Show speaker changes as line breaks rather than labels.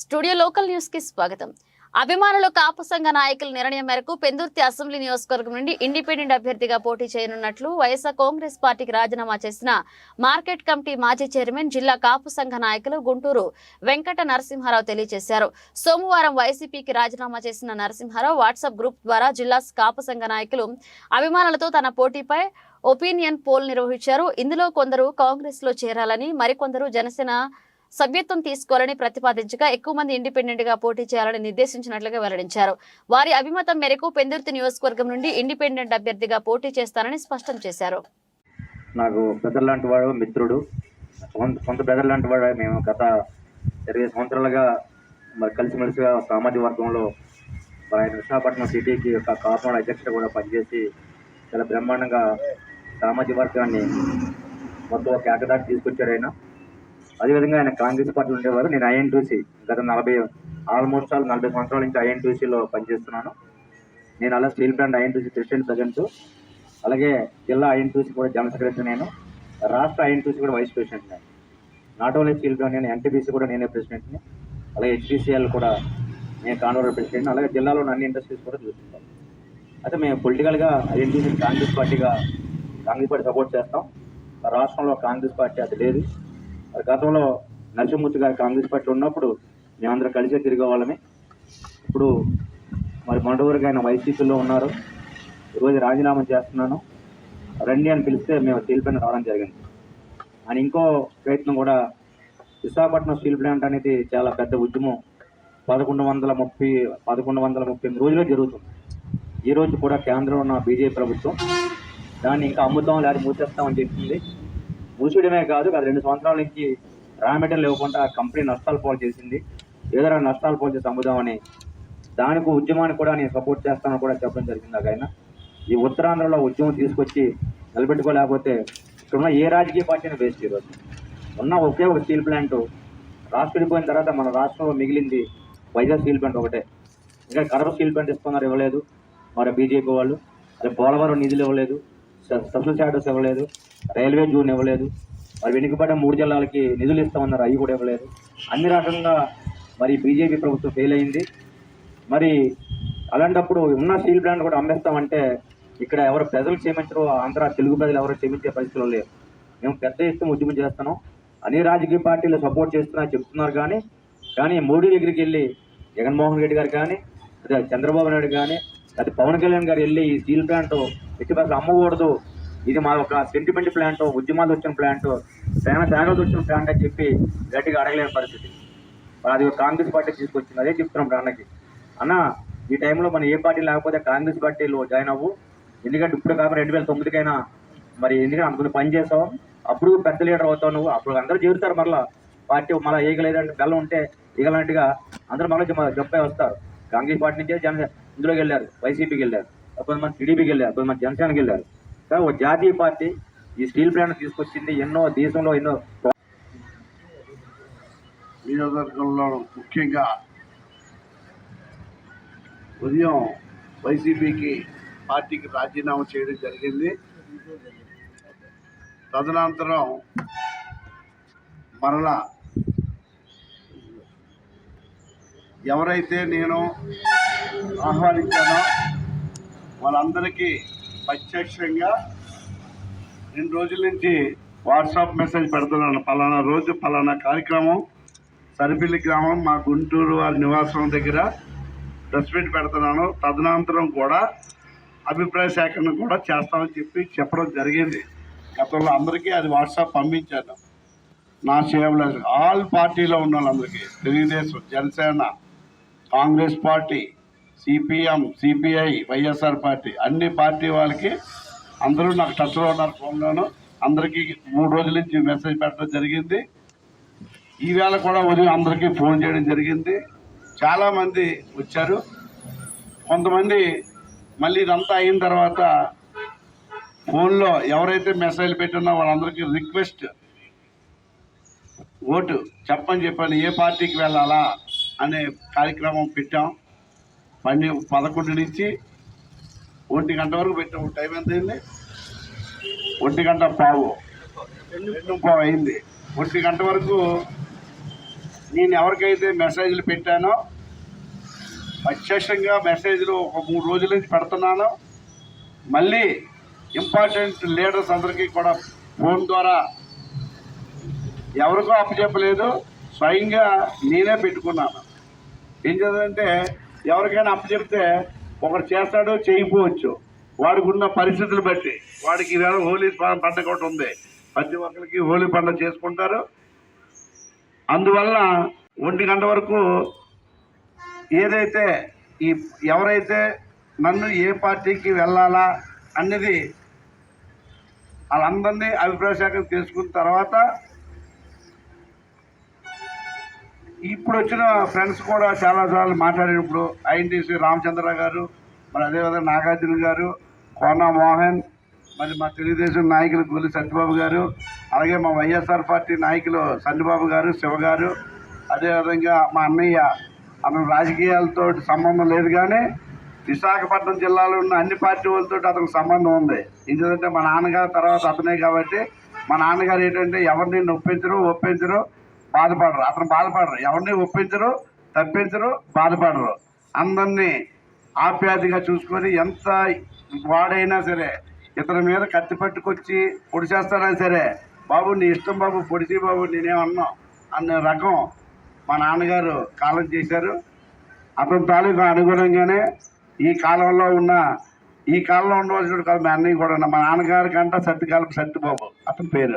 Studio local న్యూస్కి స్వాగతం. అభిమానులు కాపు సంఘ నాయకుల నిర్ణయం మేరకు పెందుర్తి అసెంబ్లీ నియోజకవర్గం నుండి ఇండిపెండెంట్ అభ్యర్థిగా పోటీ చేయనున్నట్లు వైఎస్ఆర్ కాంగ్రెస్ పార్టీకి రాజీనామా చేసిన మార్కెట్ కమిటీ మాజీ చైర్మన్ జిల్లా కాపు సంఘ నాయకులు గుంటూరు వెంకట నరసింహారావు తెలియజేశారు. సోమవారం వైసీపీకి రాజీనామా చేసిన నరసింహారావు వాట్సాప్ గ్రూప్ ద్వారా జిల్లా కాపు సంఘ నాయకులు అభిమానులతో తన పోటీపై ఒపీనియన్ పోల్ నిర్వహించారు. ఇందులో కొందరు కాంగ్రెస్లో చేరాలని మరికొందరు జనసేన సభ్యత్వం తీసుకోవాలని ప్రతిపాదించగా ఎక్కువ మంది ఇండిపెండెంట్గా పోటీ చేయాలని నిర్దేశించినట్లుగా వెల్లడించారు. వారి అభిమతం మేరకు పెందుర్తి నియోజకవర్గం నుండి ఇండిపెండెంట్ అభ్యర్థిగా పోటీ చేస్తానని స్పష్టం చేశారు.
నాకు బ్రదర్ లాంటి వాడు మిత్రుడు సొంత బ్రదర్ లాంటి వాడు మేము గత ఇరవై సంవత్సరాలుగా మరి కలిసిమెలిసిగా సామాజిక వర్గంలో మరి ఆయన విశాఖపట్నం సిటీకి ఒక కాపాడు అధ్యక్షుడు కూడా పనిచేసి చాలా బ్రహ్మాండంగా సామాజిక వర్గాన్ని మొత్తం ఒక ఏకదాటి తీసుకొచ్చాడు ఆయన. అదేవిధంగా ఆయన కాంగ్రెస్ పార్టీలో ఉండేవారు. నేను ఐఎన్టీసీ గత నలభై ఆల్మోస్ట్ ఆల్ నలభై సంవత్సరాల నుంచి ఐఎన్టీసీలో పనిచేస్తున్నాను. నేను అలా steel plant INTUC president present. అలాగే జిల్లా ఐఎన్టీసీ కూడా జనరల్ సెక్రటరీ నేను. రాష్ట్ర ఐఎన్టీసీ కూడా వైస్ ప్రెసిడెంట్ నేను. నాట్ ఓన్లీ స్టీల్ ప్లాంట్ నేను ఎన్టీపీసీ కూడా నేనే ప్రెసిడెంట్ని. అలాగే హెచ్పిసిఎల్ కూడా నేను కాన్వర్ ప్రెసిడెంట్ అలాగే జిల్లాలో అన్ని ఇండస్ట్రీస్ కూడా చూసుకుంటాం అయితే మేము పొలిటికల్గా ఐఎన్టీసీ కాంగ్రెస్ పార్టీగా కాంగ్రెస్ పార్టీ సపోర్ట్ చేస్తాం. రాష్ట్రంలో కాంగ్రెస్ పార్టీ అది లేదు. గతంలో నరసింహమూర్తి గారు కాంగ్రెస్ పార్టీ ఉన్నప్పుడు మేమందరం కలిసే తిరిగే వాళ్ళమే ఇప్పుడు మరి మొదటివరకు ఆయన వైసీపీలో ఉన్నారు. ఈరోజు రాజీనామా చేస్తున్నాను. రండి అని పిలిస్తే మేము స్టీల్ ప్లాంట్ రావడం జరిగింది. అని ఇంకో ప్రయత్నం కూడా విశాఖపట్నం స్టీల్ ప్లాంట్ అనేది చాలా పెద్ద ఉద్యమం. పదకొండు వందల ముప్పై పదకొండు వందల ముప్పై ఎనిమిది రోజుల్లో జరుగుతుంది. ఈ రోజు కూడా కేంద్రంలో ఉన్న బీజేపీ ప్రభుత్వం దాన్ని ఇంకా అమ్ముతాం లేదా మూసేస్తామని చెప్తుంది మూసేయడమే కాదు గత రెండు సంవత్సరాల నుంచి రా మెటీరియల్ ఇవ్వకుండా కంపెనీ నష్టాలు పాలు చేసింది. ఏదో నష్టాలు పాలు చేసి అమ్ముదామని దానికి ఉద్యమాన్ని కూడా నేను సపోర్ట్ చేస్తానని కూడా చెప్పడం జరిగింది ఆయన ఈ ఉత్తరాంధ్రలో ఉద్యమం తీసుకొచ్చి నిలబెట్టుకోలేకపోతే ఇక్కడ ఉన్న ఏ రాజకీయ పార్టీని వేస్ట్ ఈరోజు ఉన్న ఒకే ఒక స్టీల్ ప్లాంట్ రాష్ట్రం విడిపోయిన తర్వాత మన రాష్ట్రంలో మిగిలింది వైజాగ్ స్టీల్ ప్లాంట్ ఒకటే. ఇంకా కడప స్టీల్ ప్లాంట్ ఇస్తున్నారు ఇవ్వలేదు. మరి బీజేపీ వాళ్ళు. అదే పోలవరం నిధులు ఇవ్వలేదు. స- సబ్సిడీ చార్టర్స్ ఇవ్వలేదు. రైల్వే జోన్ ఇవ్వలేదు. మరి వెనుకబడ్డ మూడు జిల్లాలకి నిధులు ఇస్తామన్నారు. అవి కూడా ఇవ్వలేదు. అన్ని రకంగా మరి బీజేపీ ప్రభుత్వం ఫెయిల్ అయింది. మరి అలాంటప్పుడు ఉన్న స్టీల్ ప్లాంట్ కూడా అమ్మేస్తామంటే ఇక్కడ ఎవరు ప్రజలు క్షమించరు. ఆంధ్ర తెలుగు ప్రజలు ఎవరు క్షమించే పరిస్థితులు లేవు. మేము పెద్ద ఎత్తున ఉద్యమం చేస్తున్నాం. అన్ని రాజకీయ పార్టీలు సపోర్ట్ చేస్తున్నా చెప్తున్నారు కానీ కానీ మోడీ దగ్గరికి వెళ్ళి జగన్మోహన్ రెడ్డి గారు కానీ అదే చంద్రబాబు నాయుడు కానీ అది పవన్ కళ్యాణ్ గారు వెళ్ళి ఈ స్టీల్ ప్లాంట్ ఎట్టి పరిస్థితుల్లో అమ్మకూడదు. ఇది మా ఒక సెంటిమెంట్ ప్లాంట్ ఉద్యమాలు వచ్చిన ప్లాంట్ సేన త్యాగాలు వచ్చిన ప్లాంట్ అని చెప్పి గట్టిగా అడగలేని పరిస్థితి. అది కాంగ్రెస్ పార్టీ తీసుకొచ్చింది. అదే చెప్తున్నాం ప్రాణకి అన్న ఈ టైంలో మనం ఏ పార్టీ లేకపోతే కాంగ్రెస్ పార్టీలో జాయిన్ అవ్వు. ఎందుకంటే ఇప్పుడు కాక రెండు వేల తొమ్మిదికైనా మరి ఎందుకంటే అంత పని చేసావు? అప్పుడు పెద్ద లీడర్ అవుతావు నువ్వు. అప్పుడు అందరూ చేరుతారు మరలా. పార్టీ మళ్ళీ ఏగలేదంటే బెల్లం ఉంటే ఈగలాంటిగా అందరూ మళ్ళీ జొప్పే వస్తారు. కాంగ్రెస్ పార్టీ నుంచే జన ఇందులోకి వెళ్ళారు. వైసీపీకి వెళ్ళారు. కొంతమంది టీడీపీకి వెళ్ళారు. కొంతమంది జనసేనకి వెళ్ళారు. ఒక జాతీయ పార్టీ ఈ స్టీల్ ప్లాంట్ తీసుకొచ్చింది. ఎన్నో దేశంలో ఎన్నో
నియోజకవర్గంలో ముఖ్యంగా ఉదయం వైసీపీకి పార్టీకి రాజీనామా చేయడం జరిగింది. తదనంతరం మరలా ఎవరైతే నేను ఆహ్వానించానో వాళ్ళందరికీ ప్రత్యక్షంగా రెండు రోజుల నుంచి వాట్సాప్ మెసేజ్ పెడుతున్నాను. పలానా రోజు పలానా కార్యక్రమం సరిపిల్లి గ్రామం మా గుంటూరు వారి నివాసం దగ్గర ప్రెస్ మీట్ పెడుతున్నాను. తదనంతరం కూడా అభిప్రాయ సేకరణ కూడా చేస్తామని చెప్పి చెప్పడం జరిగింది. గతంలో అందరికీ అది వాట్సాప్ పంపించాను. నా సేవలు ఆల్ పార్టీలో ఉన్న వాళ్ళందరికీ Telugu Desam Janasena Congress party CPM CPI YSR party అన్ని పార్టీ వాళ్ళకి అందరూ నాకు టచ్లో ఉన్నారు ఫోన్లోను అందరికీ మూడు రోజుల నుంచి మెసేజ్ పెట్టడం జరిగింది. ఈవేళ కూడా ఉదయం అందరికీ ఫోన్ చేయడం జరిగింది. చాలామంది వచ్చారు. కొంతమంది మళ్ళీ ఇదంతా అయిన తర్వాత ఫోన్లో ఎవరైతే మెసేజ్ పెట్టినా వాళ్ళందరికీ రిక్వెస్ట్ ఓటు చెప్పని చెప్పాను ఏ పార్టీకి వెళ్ళాలా అనే కార్యక్రమం పెట్టాం. పని పదకొండు నుంచి ఒంటి గంట వరకు పెట్టాం టైం ఎంత అయింది ఒంటి గంట పావు. రెండు పావు అయింది. ఒంటి గంట వరకు నేను ఎవరికైతే మెసేజ్లు పెట్టానో ప్రత్యక్షంగా మెసేజ్లు ఒక మూడు రోజుల నుంచి పెడుతున్నాను. మళ్ళీ ఇంపార్టెంట్ లీడర్స్ అందరికీ కూడా ఫోన్ ద్వారా ఎవరికో అప్పచెప్పలేదు. స్వయంగా నేనే పెట్టుకున్నాను. ఏం చేద్దంటే ఎవరికైనా అప్పచెప్తే ఒకడు చేస్తాడో చేయకపోవచ్చు. వాడికి ఉన్న పరిస్థితులు బట్టి. వాడికి ఈవేళ హోలీ పండుగ పండగ ఒకటి ఉంది. ప్రతి ఒక్కరికి హోలీ పండుగ చేసుకుంటారు. అందువల్ల ఒంటి గంట వరకు ఏదైతే ఈ ఎవరైతే నన్ను ఏ పార్టీకి వెళ్ళాలా అన్నది వాళ్ళందరినీ అభిప్రాయ సేకరణ తీసుకున్న తర్వాత ఇప్పుడు వచ్చిన ఫ్రెండ్స్ కూడా చాలా సార్లు మాట్లాడినప్పుడు ఐఎన్టీసీ రామచంద్ర గారు మరి అదేవిధంగా నాగార్జున గారు కోన మోహన్ మరి మా తెలుగుదేశం నాయకులు గొల్లి సత్యబాబు గారు అలాగే మా వైఎస్ఆర్ పార్టీ నాయకులు సన్నిబాబు గారు శివ గారు అదేవిధంగా మా అన్నయ్య అతను రాజకీయాలతో సంబంధం లేదు కానీ విశాఖపట్నం జిల్లాలో ఉన్న అన్ని పార్టీ వాళ్ళతో అతనికి సంబంధం ఉంది. ఎందుకంటే మా నాన్నగారు తర్వాత అతనే కాబట్టి మా నాన్నగారు ఏంటంటే ఎవరిని నొప్పించరు ఒప్పించరు బాధపడరు. అతను బాధపడరు. ఎవరిని ఒప్పించరు తప్పించరు బాధపడరు. అందరినీ ఆప్యాయతగా చూసుకొని ఎంత వాడైనా సరే ఇతని మీద కత్తి పట్టుకొచ్చి పొడి చేస్తానని సరే బాబు నీ ఇష్టం బాబు పొడిచి బాబు నేనేమన్నా అన్న రకం మా నాన్నగారు కాలం చేశారు. అతని తాలూకా అనుగుణంగానే ఈ కాలంలో ఉన్న ఈ కాలంలో ఉండవలసిన కాదు మా అన్నయ్య కూడా మా నాన్నగారి కంటే సత్యకాలపు సత్యబాబు అతని పేరు.